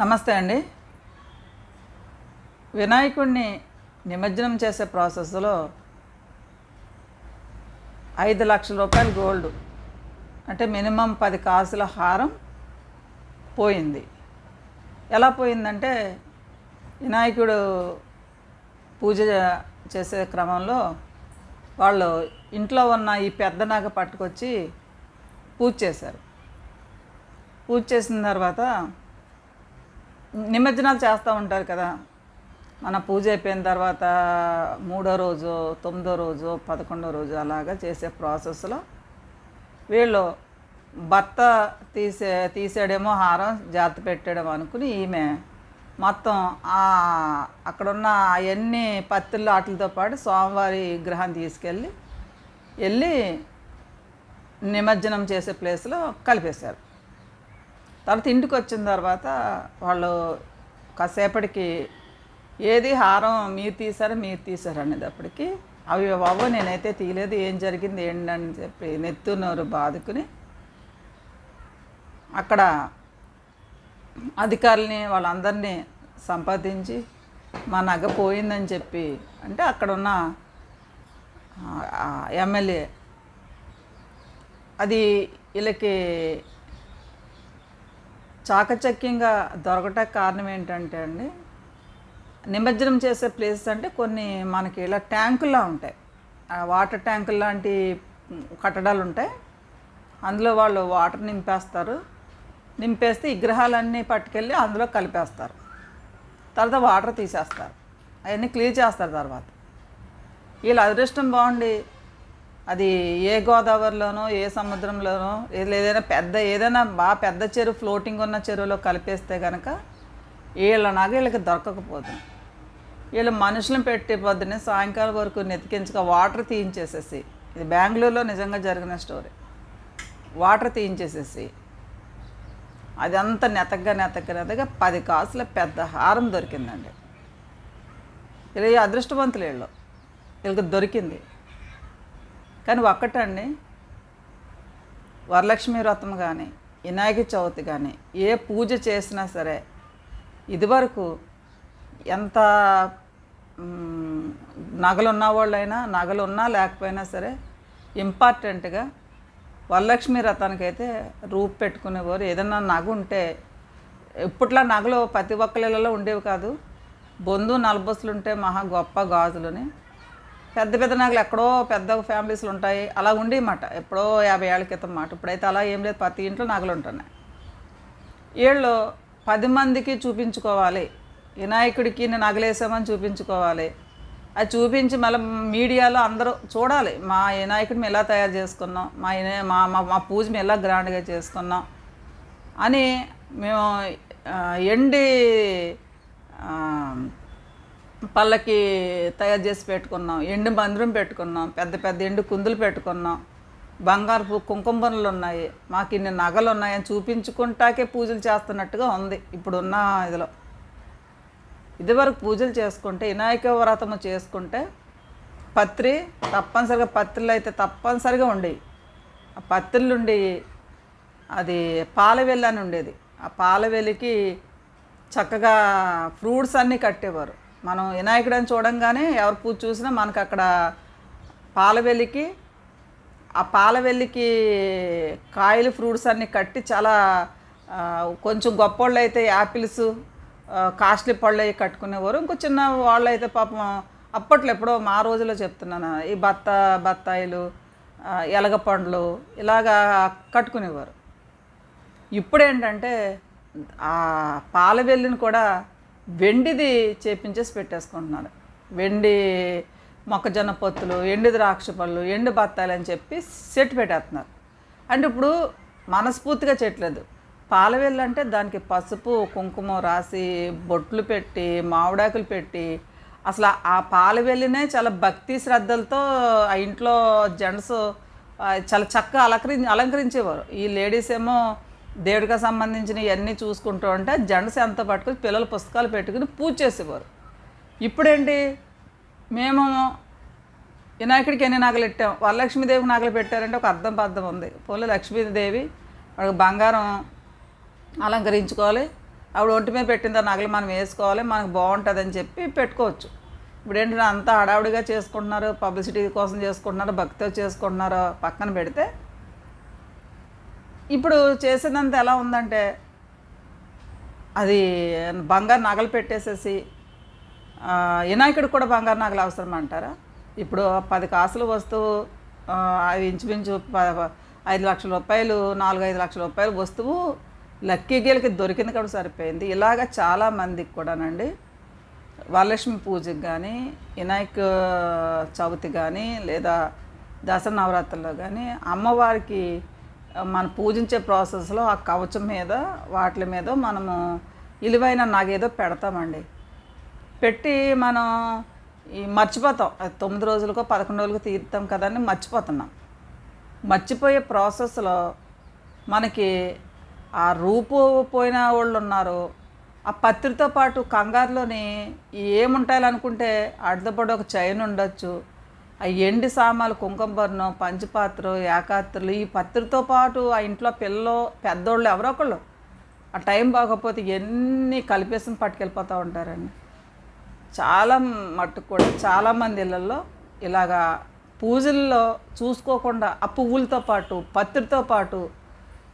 నమస్తే అండి. వినాయకుడిని నిమజ్జనం చేసే ప్రాసెస్లో ఐదు లక్షల రూపాయలు గోల్డ్ అంటే మినిమం పది కాసుల హారం పోయింది. ఎలా పోయిందంటే వినాయకుడు పూజ చేసే క్రమంలో వాళ్ళు ఇంట్లో ఉన్న ఈ పెద్ద నాగ పట్టుకొచ్చి పూజ చేశారు. పూజ చేసిన తర్వాత నిమజ్జనాలు చేస్తూ ఉంటారు కదా. మన పూజ అయిపోయిన తర్వాత మూడో రోజు తొమ్మిదో రోజు పదకొండో రోజు అలాగా చేసే ప్రాసెస్లో వీళ్ళు భర్త తీసే తీసాడేమో హారం జాగ్రత్త పెట్టాడేమో అనుకుని ఈమె మొత్తం అక్కడున్న అవన్నీ పత్తులు వాటితో పాటు స్వామివారి విగ్రహం తీసుకెళ్ళి వెళ్ళి నిమజ్జనం చేసే ప్లేస్లో కలిపేశారు. తర్వాత ఇంటికి వచ్చిన తర్వాత వాళ్ళు కాసేపటికి ఏది హారం మీరు తీసారా మీరు తీసారు అనేటప్పటికి అవి బాబు నేనైతే తీయలేదు ఏం జరిగింది ఏంటని చెప్పి నెత్తునోరు బాదుకుని అక్కడ అధికారులని వాళ్ళందరినీ సంపాదించి మా నగ పోయిందని చెప్పి అంటే అక్కడ ఉన్న ఎమ్మెల్యే అది వీళ్ళకి చాకచక్యంగా దొరకటానికి కారణం ఏంటంటే అండి నిమజ్జనం చేసే ప్లేసెస్ అంటే కొన్ని మనకి ఇలా ట్యాంకుల్లా ఉంటాయి. వాటర్ ట్యాంకులు లాంటి కట్టడాలు ఉంటాయి. అందులో వాళ్ళు వాటర్ నింపేస్తారు. నింపేస్తే విగ్రహాలన్నీ పట్టుకెళ్ళి అందులో కలిపేస్తారు. తర్వాత వాటర్ తీసేస్తారు. అవన్నీ క్లియర్ చేస్తారు తర్వాత. వీళ్ళ అదృష్టం బాగుండి అది ఏ గోదావరిలోనో ఏ సముద్రంలోనో ఏదైనా పెద్ద ఏదైనా బాగా పెద్ద చెరువు ఫ్లోటింగ్ ఉన్న చెరువులో కలిపేస్తే కనుక వీళ్ళ నాగ వీళ్ళకి దొరకకపోతుంది వీళ్ళు మనుషులను పెట్టి పొద్దున్నే సాయంకాలం వరకు నెతికించక వాటర్ తీయించేసేసి ఇది బెంగళూరులో నిజంగా జరిగిన స్టోరీ. వాటర్ తీయించేసేసి అదంతా నెతగ్గా నెతగ్గా నెతగా పది కాసుల పెద్ద హారం దొరికిందండి. ఇలా అదృష్టవంతులు వీళ్ళు. వీళ్ళకి దొరికింది. కానీ ఒక్కటండి. వరలక్ష్మి వ్రతం కానీ వినాయక చవితి కానీ ఏ పూజ చేసినా సరే ఇదివరకు ఎంత నగలు ఉన్న వాళ్ళైనా నగలు ఉన్నా లేకపోయినా సరే ఇంపార్టెంట్గా వరలక్ష్మి వ్రతానికి అయితే రూపు పెట్టుకునేవారు. ఏదన్నా నగ ఉంటే ఇప్పట్లో నగలు ప్రతి ఒక్కళ్ళలో ఉండేవి కాదు. బొందు నలబస్సులు ఉంటే మహా గొప్ప గాజులని పెద్ద పెద్ద నగలు ఎక్కడో పెద్ద ఫ్యామిలీస్లు ఉంటాయి. అలా ఉండేమాట ఎప్పుడో యాభై ఏళ్ళ క్రితం మాట. ఇప్పుడైతే అలా ఏం లేదు. ప్రతి ఇంట్లో నగలు ఉంటున్నాయి. వీళ్ళు పది మందికి చూపించుకోవాలి. వినాయకుడికి నేను నగలేసామని చూపించుకోవాలి. అది చూపించి మళ్ళీ మీడియాలో అందరూ చూడాలి. మా వినాయకుడిని ఎలా తయారు చేసుకున్నాం? మా మా మా మా పూజ మేము ఎలా గ్రాండ్గా చేసుకున్నాం? అని మేము ఎండి పళ్ళకి తయారు చేసి పెట్టుకున్నాం ఎండు మందిరం పెట్టుకున్నాం పెద్ద పెద్ద ఎండు కుందులు పెట్టుకున్నాం. బంగారపు కుంకుమ పనులు ఉన్నాయి మాకు ఇన్ని నగలు ఉన్నాయని చూపించుకుంటాకే పూజలు చేస్తున్నట్టుగా ఉంది ఇప్పుడున్న ఇదిలో. ఇదివరకు పూజలు చేసుకుంటే వినాయక వ్రతము చేసుకుంటే పత్రి తప్పనిసరిగా పత్రులు అయితే తప్పనిసరిగా ఉండేవి. ఆ పత్రులు ఉండేవి అది పాలవెల్లి అని ఉండేది. ఆ పాలవెల్లికి చక్కగా ఫ్రూట్స్ అన్నీ కట్టేవారు. మనం వినాయకుడని చూడంగానే ఎవరు పూజ చూసినా మనకు అక్కడ పాలవెల్లికి ఆ పాలవెల్లికి కాయలు ఫ్రూట్స్ అన్నీ కట్టి చాలా కొంచెం గొప్పోళ్ళు అయితే యాపిల్స్ కాస్ట్లీ పళ్ళు అవి కట్టుకునేవారు. ఇంకో చిన్న వాళ్ళు అయితే పాపం అప్పట్లో ఎప్పుడో మా రోజుల్లో చెప్తున్నాను ఈ బత్త బత్తాయిలు ఎలగ పండ్లు ఇలాగా కట్టుకునేవారు. ఇప్పుడు ఏంటంటే ఆ పాల కూడా వెండిది చేపించేసి పెట్టేసుకుంటున్నారు. వెండి మొక్కజొన్న పొత్తులు ఎండు ద్రాక్ష పళ్ళు ఎండు బత్తాయిలు అని చెప్పి సెట్ పెట్టేస్తున్నారు. అంటే ఇప్పుడు మనస్ఫూర్తిగా చేయట్లేదు. పాలవెల్లి అంటే దానికి పసుపు కుంకుమ రాసి బొట్లు పెట్టి మామిడాకులు పెట్టి అసలు ఆ పాలవెల్లినే చాలా భక్తి శ్రద్ధలతో ఆ ఇంట్లో జెంట్స్ చాలా చక్కగా అలంకరి అలంకరించేవారు. ఈ లేడీస్ ఏమో దేవుడికి సంబంధించిన ఇవన్నీ చూసుకుంటూ ఉంటే జెండ ఎంత పట్టుకుని పిల్లల పుస్తకాలు పెట్టుకుని పూజ చేసేవారు. ఇప్పుడేంటి? మేము వినాయకుడికి ఎన్ని నగలు పెట్టాం? వరలక్ష్మీదేవికి నగలు పెట్టారంటే ఒక అర్థం పర్థం ఉంది. పోలే లక్ష్మీదేవి వాళ్ళకి బంగారం అలంకరించుకోవాలి. ఆవిడ ఒంటి మీద పెట్టిందా నగలు మనం వేసుకోవాలి. మనకు బాగుంటుంది అని చెప్పి పెట్టుకోవచ్చు. ఇప్పుడు ఏంటంటే అంతా హడావుడిగా చేసుకుంటున్నారు. పబ్లిసిటీ కోసం చేసుకుంటున్నారు. భక్తితో చేసుకుంటున్నారు. పక్కన పెడితే ఇప్పుడు చేసేదంతా ఎలా ఉందంటే అది బంగారు నగలు పెట్టేసేసి వినాయకుడికి కూడా బంగారు నగలు అవసరం అంటారా? ఇప్పుడు పది కాసులు వస్తువు అది అవి ఇంచుమించు ప- ఐదు లక్షల రూపాయలు నాలుగు ఐదు లక్షల రూపాయలు వస్తువు లక్కీ గేలకి దొరికింది కూడా సరిపోయింది. ఇలాగ చాలా మందికి కూడానండి వరలక్ష్మి పూజకి కానీ వినాయక చవితి కానీ లేదా దసరా నవరాత్రుల్లో కానీ అమ్మవారికి మనం పూజించే ప్రాసెస్లో ఆ కవచం మీద వాటి మీద మనము విలువైన నాగేదో పెడతామండి. పెట్టి మనం ఈ మర్చిపోతాం. తొమ్మిది రోజులకో పదకొండు రోజులకో తీరుతాం కదా అని మర్చిపోతున్నాం. మర్చిపోయే ప్రాసెస్లో మనకి ఆ రూపు పోయిన వాళ్ళు ఉన్నారు ఆ పత్రితో పాటు కంగారులోని ఏముంటాయాలనుకుంటే అడ్డపడి ఒక చైన్ ఉండొచ్చు. ఆ ఎండి సామాలు కుంకుమబర్ణం పంచపాత్ర ఏకాత్రలు ఈ పత్రితో పాటు ఆ ఇంట్లో పిల్లలు పెద్దోళ్ళు ఎవరో ఒకళ్ళు. ఆ టైం బాగోకపోతే ఎన్ని కలిపేసి పట్టుకెళ్ళిపోతూ ఉంటారండి. చాలా మట్టుకు కూడా చాలామంది ఇళ్ళల్లో ఇలాగా పూజల్లో చూసుకోకుండా ఆ పువ్వులతో పాటు పత్రితో పాటు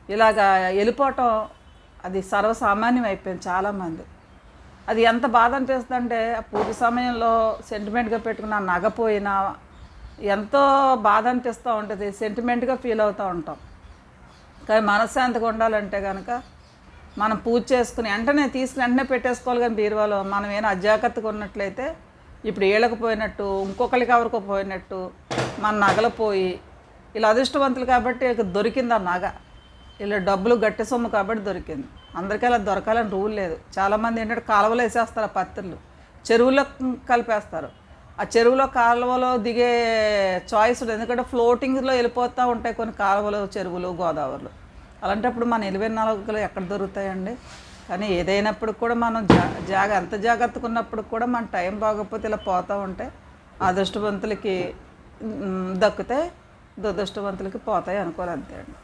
ఇలాగా వెళ్ళిపోవటం అది సర్వసామాన్యం అయిపోయింది చాలామంది అది ఎంత బాధ అనిపిస్తుందంటే ఆ పూజ సమయంలో సెంటిమెంట్గా పెట్టుకున్న నగపోయినా ఎంతో బాధ అనిపిస్తూ ఉంటుంది. సెంటిమెంట్గా ఫీల్ అవుతూ ఉంటాం. కానీ మనశ్శాంతిగా ఉండాలంటే కనుక మనం పూజ చేసుకుని వెంటనే తీసుకుని వెంటనే పెట్టేసుకోవాలి కానీ బీరువాలో మనం ఏమైనా అజాగ్రత్తగా ఉన్నట్లయితే ఇప్పుడు ఏళ్ళకపోయినట్టు ఇంకొకరికి ఎవరికో పోయినట్టు మన నగలపోయి ఇలా అదృష్టవంతులు కాబట్టి ఇక దొరికింది ఆ నగ. ఇలా డబ్బులు గట్టి సొమ్ము కాబట్టి దొరికింది. అందరికీ అలా దొరకాలని రూల్ లేదు. చాలామంది ఏంటంటే కాలువలు వేసేస్తారు ఆ పత్రులు చెరువులో కలిపేస్తారు. ఆ చెరువులో కాలువలో దిగే చాయిస్ ఉండదు. ఎందుకంటే ఫ్లోటింగ్లో వెళ్ళిపోతూ ఉంటాయి కొన్ని కాలువలు చెరువులు గోదావరిలు. అలాంటప్పుడు మన ఎలివై నాలుగులు ఎక్కడ దొరుకుతాయండి? కానీ ఏదైనప్పుడు కూడా మనం జా జాగ ఎంత జాగ్రత్తగా ఉన్నప్పుడు కూడా మన టైం బాగోకపోతే ఇలా పోతూ ఉంటే అదృష్టవంతులకి దక్కితే దురదృష్టవంతులకి పోతాయి అనుకోవాలి అంతే అండి.